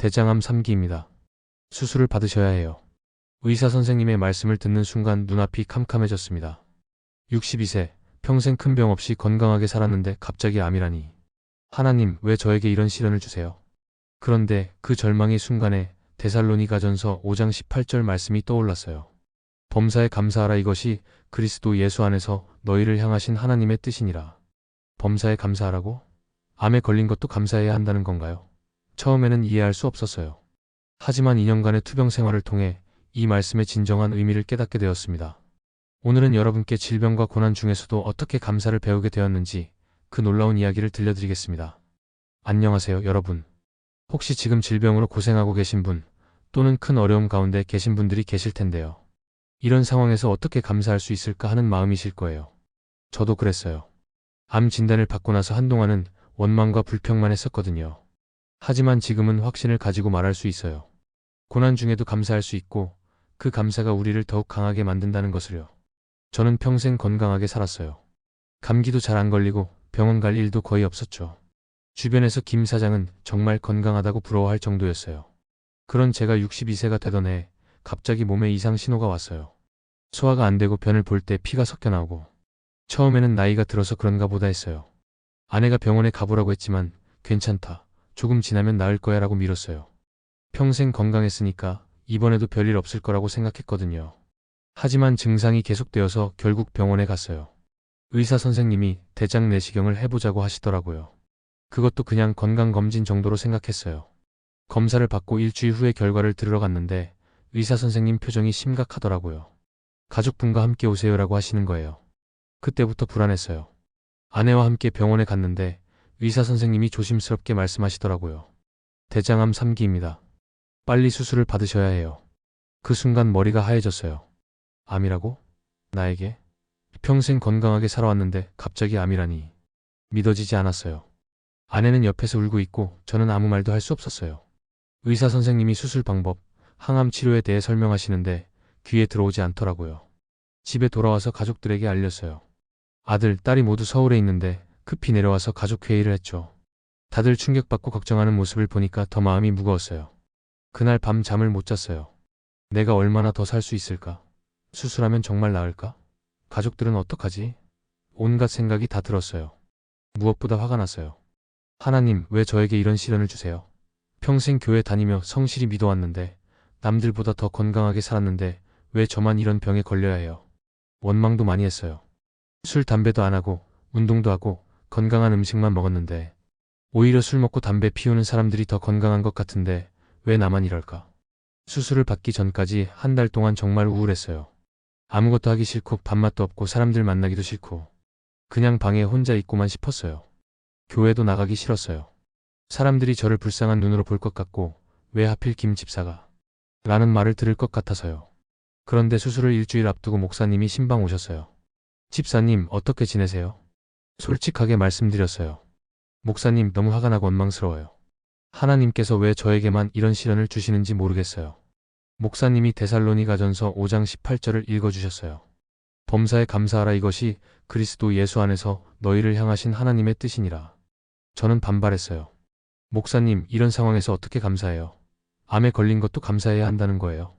대장암 3기입니다. 수술을 받으셔야 해요. 의사 선생님의 말씀을 듣는 순간 눈앞이 캄캄해졌습니다. 62세, 평생 큰 병 없이 건강하게 살았는데 갑자기 암이라니. 하나님, 왜 저에게 이런 시련을 주세요? 그런데 그 절망의 순간에 데살로니가 전서 5장 18절 말씀이 떠올랐어요. 범사에 감사하라 이것이 그리스도 예수 안에서 너희를 향하신 하나님의 뜻이니라. 범사에 감사하라고? 암에 걸린 것도 감사해야 한다는 건가요? 처음에는 이해할 수 없었어요. 하지만 2년간의 투병 생활을 통해 이 말씀의 진정한 의미를 깨닫게 되었습니다. 오늘은 여러분께 질병과 고난 중에서도 어떻게 감사를 배우게 되었는지 그 놀라운 이야기를 들려드리겠습니다. 안녕하세요, 여러분. 혹시 지금 질병으로 고생하고 계신 분, 또는 큰 어려움 가운데 계신 분들이 계실 텐데요. 이런 상황에서 어떻게 감사할 수 있을까 하는 마음이실 거예요. 저도 그랬어요. 암 진단을 받고 나서 한동안은 원망과 불평만 했었거든요. 하지만 지금은 확신을 가지고 말할 수 있어요. 고난 중에도 감사할 수 있고 그 감사가 우리를 더욱 강하게 만든다는 것을요. 저는 평생 건강하게 살았어요. 감기도 잘 안 걸리고 병원 갈 일도 거의 없었죠. 주변에서 김 사장은 정말 건강하다고 부러워할 정도였어요. 그런 제가 62세가 되던 해 갑자기 몸에 이상 신호가 왔어요. 소화가 안 되고 변을 볼 때 피가 섞여 나오고 처음에는 나이가 들어서 그런가 보다 했어요. 아내가 병원에 가보라고 했지만 괜찮다. 조금 지나면 나을 거야 라고 미뤘어요. 평생 건강했으니까 이번에도 별일 없을 거라고 생각했거든요. 하지만 증상이 계속되어서 결국 병원에 갔어요. 의사 선생님이 대장 내시경을 해보자고 하시더라고요. 그것도 그냥 건강검진 정도로 생각했어요. 검사를 받고 일주일 후에 결과를 들으러 갔는데 의사 선생님 표정이 심각하더라고요. 가족분과 함께 오세요라고 하시는 거예요. 그때부터 불안했어요. 아내와 함께 병원에 갔는데 의사 선생님이 조심스럽게 말씀하시더라고요. 대장암 3기입니다. 빨리 수술을 받으셔야 해요. 그 순간 머리가 하얘졌어요. 암이라고? 나에게? 평생 건강하게 살아왔는데 갑자기 암이라니. 믿어지지 않았어요. 아내는 옆에서 울고 있고 저는 아무 말도 할 수 없었어요. 의사 선생님이 수술 방법, 항암 치료에 대해 설명하시는데 귀에 들어오지 않더라고요. 집에 돌아와서 가족들에게 알렸어요. 아들, 딸이 모두 서울에 있는데 급히 내려와서 가족 회의를 했죠. 다들 충격받고 걱정하는 모습을 보니까 더 마음이 무거웠어요. 그날 밤 잠을 못 잤어요. 내가 얼마나 더 살 수 있을까? 수술하면 정말 나을까? 가족들은 어떡하지? 온갖 생각이 다 들었어요. 무엇보다 화가 났어요. 하나님, 왜 저에게 이런 시련을 주세요? 평생 교회 다니며 성실히 믿어왔는데, 남들보다 더 건강하게 살았는데, 왜 저만 이런 병에 걸려야 해요? 원망도 많이 했어요. 술, 담배도 안 하고, 운동도 하고, 건강한 음식만 먹었는데, 오히려 술 먹고 담배 피우는 사람들이 더 건강한 것 같은데, 왜 나만 이럴까? 수술을 받기 전까지 한 달 동안 정말 우울했어요. 아무것도 하기 싫고 밥맛도 없고 사람들 만나기도 싫고 그냥 방에 혼자 있고만 싶었어요. 교회도 나가기 싫었어요. 사람들이 저를 불쌍한 눈으로 볼 것 같고 왜 하필 김 집사가 라는 말을 들을 것 같아서요. 그런데 수술을 일주일 앞두고 목사님이 신방 오셨어요. 집사님 어떻게 지내세요? 솔직하게 말씀드렸어요. 목사님 너무 화가 나고 원망스러워요. 하나님께서 왜 저에게만 이런 시련을 주시는지 모르겠어요. 목사님이 데살로니가전서 5장 18절을 읽어주셨어요. 범사에 감사하라 이것이 그리스도 예수 안에서 너희를 향하신 하나님의 뜻이니라. 저는 반발했어요. 목사님, 이런 상황에서 어떻게 감사해요? 암에 걸린 것도 감사해야 한다는 거예요.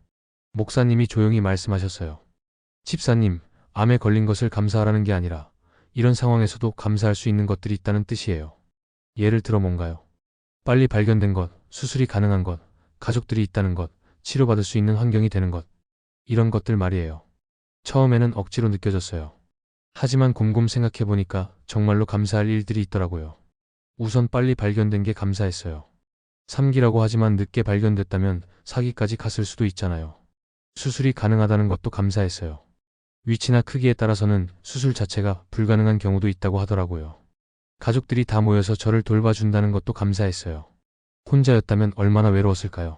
목사님이 조용히 말씀하셨어요. 집사님, 암에 걸린 것을 감사하라는 게 아니라 이런 상황에서도 감사할 수 있는 것들이 있다는 뜻이에요. 예를 들어 뭔가요? 빨리 발견된 것, 수술이 가능한 것, 가족들이 있다는 것, 치료받을 수 있는 환경이 되는 것. 이런 것들 말이에요. 처음에는 억지로 느껴졌어요. 하지만 곰곰 생각해보니까 정말로 감사할 일들이 있더라고요. 우선 빨리 발견된 게 감사했어요. 3기라고 하지만 늦게 발견됐다면 4기까지 갔을 수도 있잖아요. 수술이 가능하다는 것도 감사했어요. 위치나 크기에 따라서는 수술 자체가 불가능한 경우도 있다고 하더라고요. 가족들이 다 모여서 저를 돌봐준다는 것도 감사했어요. 혼자였다면 얼마나 외로웠을까요?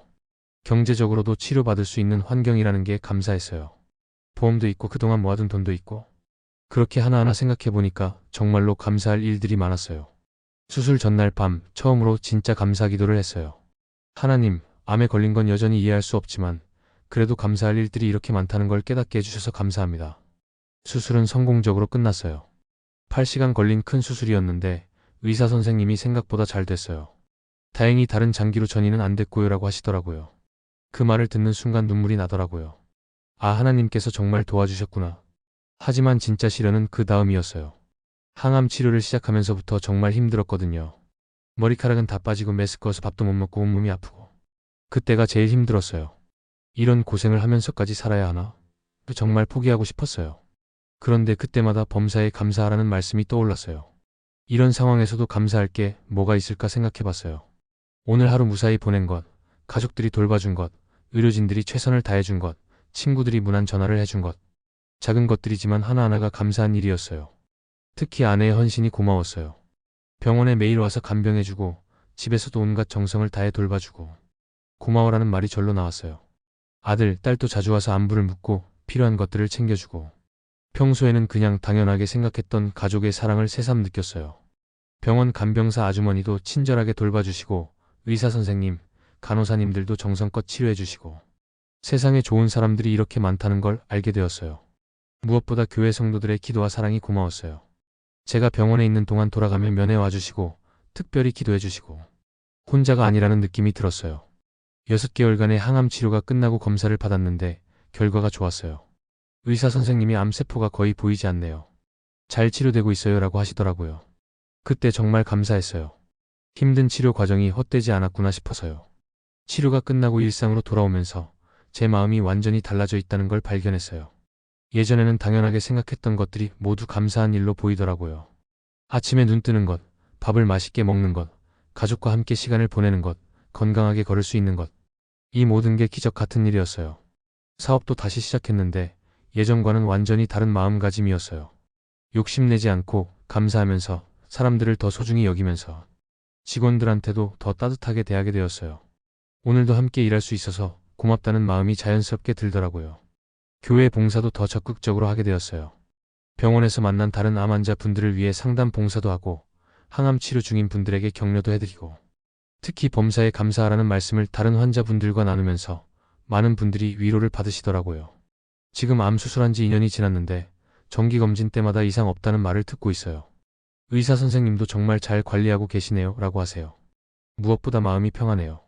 경제적으로도 치료받을 수 있는 환경이라는 게 감사했어요. 보험도 있고 그동안 모아둔 돈도 있고 그렇게 하나하나 생각해보니까 정말로 감사할 일들이 많았어요. 수술 전날 밤 처음으로 진짜 감사 기도를 했어요. 하나님, 암에 걸린 건 여전히 이해할 수 없지만 그래도 감사할 일들이 이렇게 많다는 걸 깨닫게 해주셔서 감사합니다. 수술은 성공적으로 끝났어요. 8시간 걸린 큰 수술이었는데 의사 선생님이 생각보다 잘 됐어요. 다행히 다른 장기로 전이는 안 됐고요 라고 하시더라고요. 그 말을 듣는 순간 눈물이 나더라고요. 아, 하나님께서 정말 도와주셨구나. 하지만 진짜 시련은 그 다음이었어요. 항암 치료를 시작하면서부터 정말 힘들었거든요. 머리카락은 다 빠지고 메스꺼워서 밥도 못 먹고 온몸이 아프고. 그때가 제일 힘들었어요. 이런 고생을 하면서까지 살아야 하나? 정말 포기하고 싶었어요. 그런데 그때마다 범사에 감사하라는 말씀이 떠올랐어요. 이런 상황에서도 감사할 게 뭐가 있을까 생각해 봤어요. 오늘 하루 무사히 보낸 것, 가족들이 돌봐준 것, 의료진들이 최선을 다해준 것, 친구들이 무난 전화를 해준 것. 작은 것들이지만 하나하나가 감사한 일이었어요. 특히 아내의 헌신이 고마웠어요. 병원에 매일 와서 간병해주고, 집에서도 온갖 정성을 다해 돌봐주고, 고마워라는 말이 절로 나왔어요. 아들, 딸도 자주 와서 안부를 묻고, 필요한 것들을 챙겨주고, 평소에는 그냥 당연하게 생각했던 가족의 사랑을 새삼 느꼈어요. 병원 간병사 아주머니도 친절하게 돌봐주시고, 의사 선생님, 간호사님들도 정성껏 치료해주시고, 세상에 좋은 사람들이 이렇게 많다는 걸 알게 되었어요. 무엇보다 교회 성도들의 기도와 사랑이 고마웠어요. 제가 병원에 있는 동안 돌아가면 면회 와주시고, 특별히 기도해주시고, 혼자가 아니라는 느낌이 들었어요. 6개월간의 항암 치료가 끝나고 검사를 받았는데, 결과가 좋았어요. 의사 선생님이 암세포가 거의 보이지 않네요. 잘 치료되고 있어요 라고 하시더라고요. 그때 정말 감사했어요. 힘든 치료 과정이 헛되지 않았구나 싶어서요. 치료가 끝나고 일상으로 돌아오면서 제 마음이 완전히 달라져 있다는 걸 발견했어요. 예전에는 당연하게 생각했던 것들이 모두 감사한 일로 보이더라고요. 아침에 눈 뜨는 것, 밥을 맛있게 먹는 것, 가족과 함께 시간을 보내는 것, 건강하게 걸을 수 있는 것. 이 모든 게 기적 같은 일이었어요. 사업도 다시 시작했는데 예전과는 완전히 다른 마음가짐이었어요. 욕심내지 않고 감사하면서 사람들을 더 소중히 여기면서 직원들한테도 더 따뜻하게 대하게 되었어요. 오늘도 함께 일할 수 있어서 고맙다는 마음이 자연스럽게 들더라고요. 교회 봉사도 더 적극적으로 하게 되었어요. 병원에서 만난 다른 암 환자 분들을 위해 상담 봉사도 하고 항암 치료 중인 분들에게 격려도 해드리고 특히 범사에 감사하라는 말씀을 다른 환자분들과 나누면서 많은 분들이 위로를 받으시더라고요. 지금 암 수술한 지 2년이 지났는데 정기검진 때마다 이상 없다는 말을 듣고 있어요. 의사 선생님도 정말 잘 관리하고 계시네요 라고 하세요. 무엇보다 마음이 평안해요.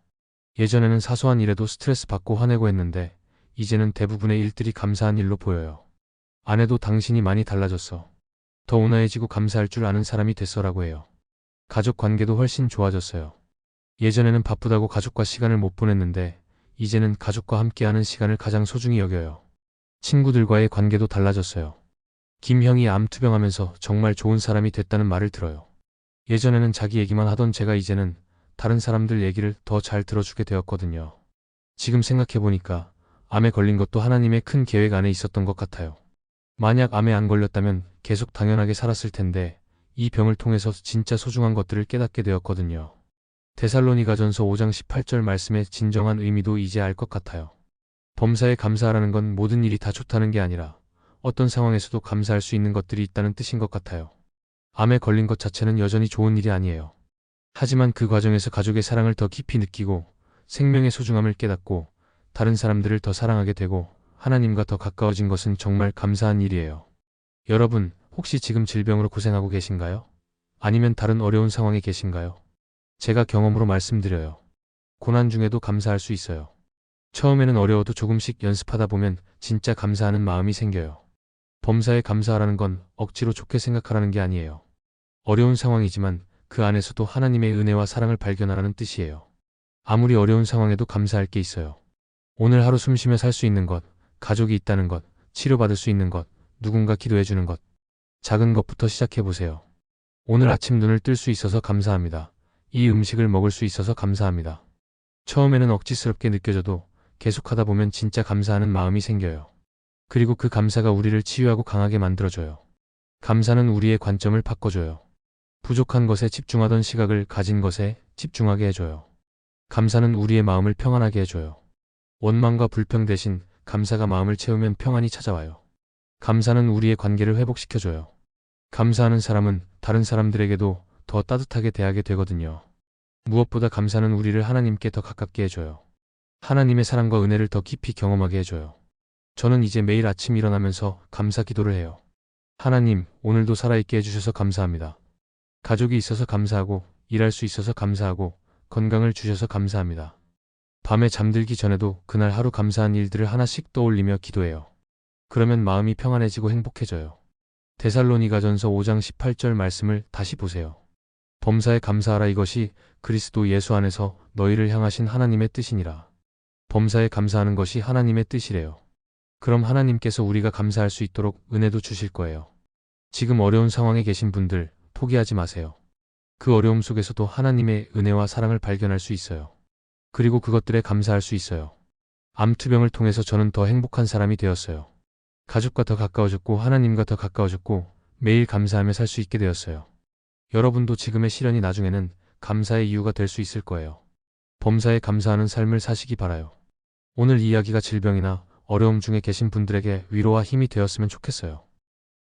예전에는 사소한 일에도 스트레스 받고 화내고 했는데 이제는 대부분의 일들이 감사한 일로 보여요. 아내도 당신이 많이 달라졌어. 더 온화해지고 감사할 줄 아는 사람이 됐어라고 해요. 가족 관계도 훨씬 좋아졌어요. 예전에는 바쁘다고 가족과 시간을 못 보냈는데 이제는 가족과 함께하는 시간을 가장 소중히 여겨요. 친구들과의 관계도 달라졌어요. 김형이 암 투병하면서 정말 좋은 사람이 됐다는 말을 들어요. 예전에는 자기 얘기만 하던 제가 이제는 다른 사람들 얘기를 더 잘 들어주게 되었거든요. 지금 생각해보니까 암에 걸린 것도 하나님의 큰 계획 안에 있었던 것 같아요. 만약 암에 안 걸렸다면 계속 당연하게 살았을 텐데 이 병을 통해서 진짜 소중한 것들을 깨닫게 되었거든요. 데살로니가전서 5장 18절 말씀의 진정한 의미도 이제 알 것 같아요. 범사에 감사하라는 건 모든 일이 다 좋다는 게 아니라 어떤 상황에서도 감사할 수 있는 것들이 있다는 뜻인 것 같아요. 암에 걸린 것 자체는 여전히 좋은 일이 아니에요. 하지만 그 과정에서 가족의 사랑을 더 깊이 느끼고 생명의 소중함을 깨닫고 다른 사람들을 더 사랑하게 되고 하나님과 더 가까워진 것은 정말 감사한 일이에요. 여러분, 혹시 지금 질병으로 고생하고 계신가요? 아니면 다른 어려운 상황에 계신가요? 제가 경험으로 말씀드려요. 고난 중에도 감사할 수 있어요. 처음에는 어려워도 조금씩 연습하다 보면 진짜 감사하는 마음이 생겨요. 범사에 감사하라는 건 억지로 좋게 생각하라는 게 아니에요. 어려운 상황이지만 그 안에서도 하나님의 은혜와 사랑을 발견하라는 뜻이에요. 아무리 어려운 상황에도 감사할 게 있어요. 오늘 하루 숨 쉬며 살 수 있는 것, 가족이 있다는 것, 치료받을 수 있는 것, 누군가 기도해주는 것. 작은 것부터 시작해보세요. 오늘 아침 눈을 뜰 수 있어서 감사합니다. 이 음식을 먹을 수 있어서 감사합니다. 처음에는 억지스럽게 느껴져도 계속하다 보면 진짜 감사하는 마음이 생겨요. 그리고 그 감사가 우리를 치유하고 강하게 만들어줘요. 감사는 우리의 관점을 바꿔줘요. 부족한 것에 집중하던 시각을 가진 것에 집중하게 해줘요. 감사는 우리의 마음을 평안하게 해줘요. 원망과 불평 대신 감사가 마음을 채우면 평안이 찾아와요. 감사는 우리의 관계를 회복시켜줘요. 감사하는 사람은 다른 사람들에게도 더 따뜻하게 대하게 되거든요. 무엇보다 감사는 우리를 하나님께 더 가깝게 해줘요. 하나님의 사랑과 은혜를 더 깊이 경험하게 해줘요. 저는 이제 매일 아침 일어나면서 감사 기도를 해요. 하나님, 오늘도 살아있게 해주셔서 감사합니다. 가족이 있어서 감사하고, 일할 수 있어서 감사하고, 건강을 주셔서 감사합니다. 밤에 잠들기 전에도 그날 하루 감사한 일들을 하나씩 떠올리며 기도해요. 그러면 마음이 평안해지고 행복해져요. 데살로니가전서 5장 18절 말씀을 다시 보세요. 범사에 감사하라 이것이 그리스도 예수 안에서 너희를 향하신 하나님의 뜻이니라. 범사에 감사하는 것이 하나님의 뜻이래요. 그럼 하나님께서 우리가 감사할 수 있도록 은혜도 주실 거예요. 지금 어려운 상황에 계신 분들 포기하지 마세요. 그 어려움 속에서도 하나님의 은혜와 사랑을 발견할 수 있어요. 그리고 그것들에 감사할 수 있어요. 암투병을 통해서 저는 더 행복한 사람이 되었어요. 가족과 더 가까워졌고 하나님과 더 가까워졌고 매일 감사하며 살 수 있게 되었어요. 여러분도 지금의 시련이 나중에는 감사의 이유가 될 수 있을 거예요. 범사에 감사하는 삶을 사시기 바라요. 오늘 이야기가 질병이나 어려움 중에 계신 분들에게 위로와 힘이 되었으면 좋겠어요.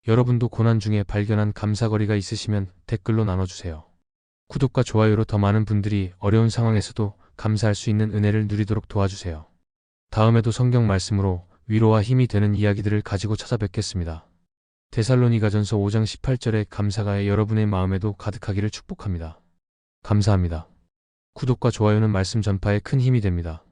여러분도 고난 중에 발견한 감사거리가 있으시면 댓글로 나눠주세요. 구독과 좋아요로 더 많은 분들이 어려운 상황에서도 감사할 수 있는 은혜를 누리도록 도와주세요. 다음에도 성경 말씀으로 위로와 힘이 되는 이야기들을 가지고 찾아뵙겠습니다. 데살로니가전서 5장 18절의 감사가 여러분의 마음에도 가득하기를 축복합니다. 감사합니다. 구독과 좋아요는 말씀 전파에 큰 힘이 됩니다.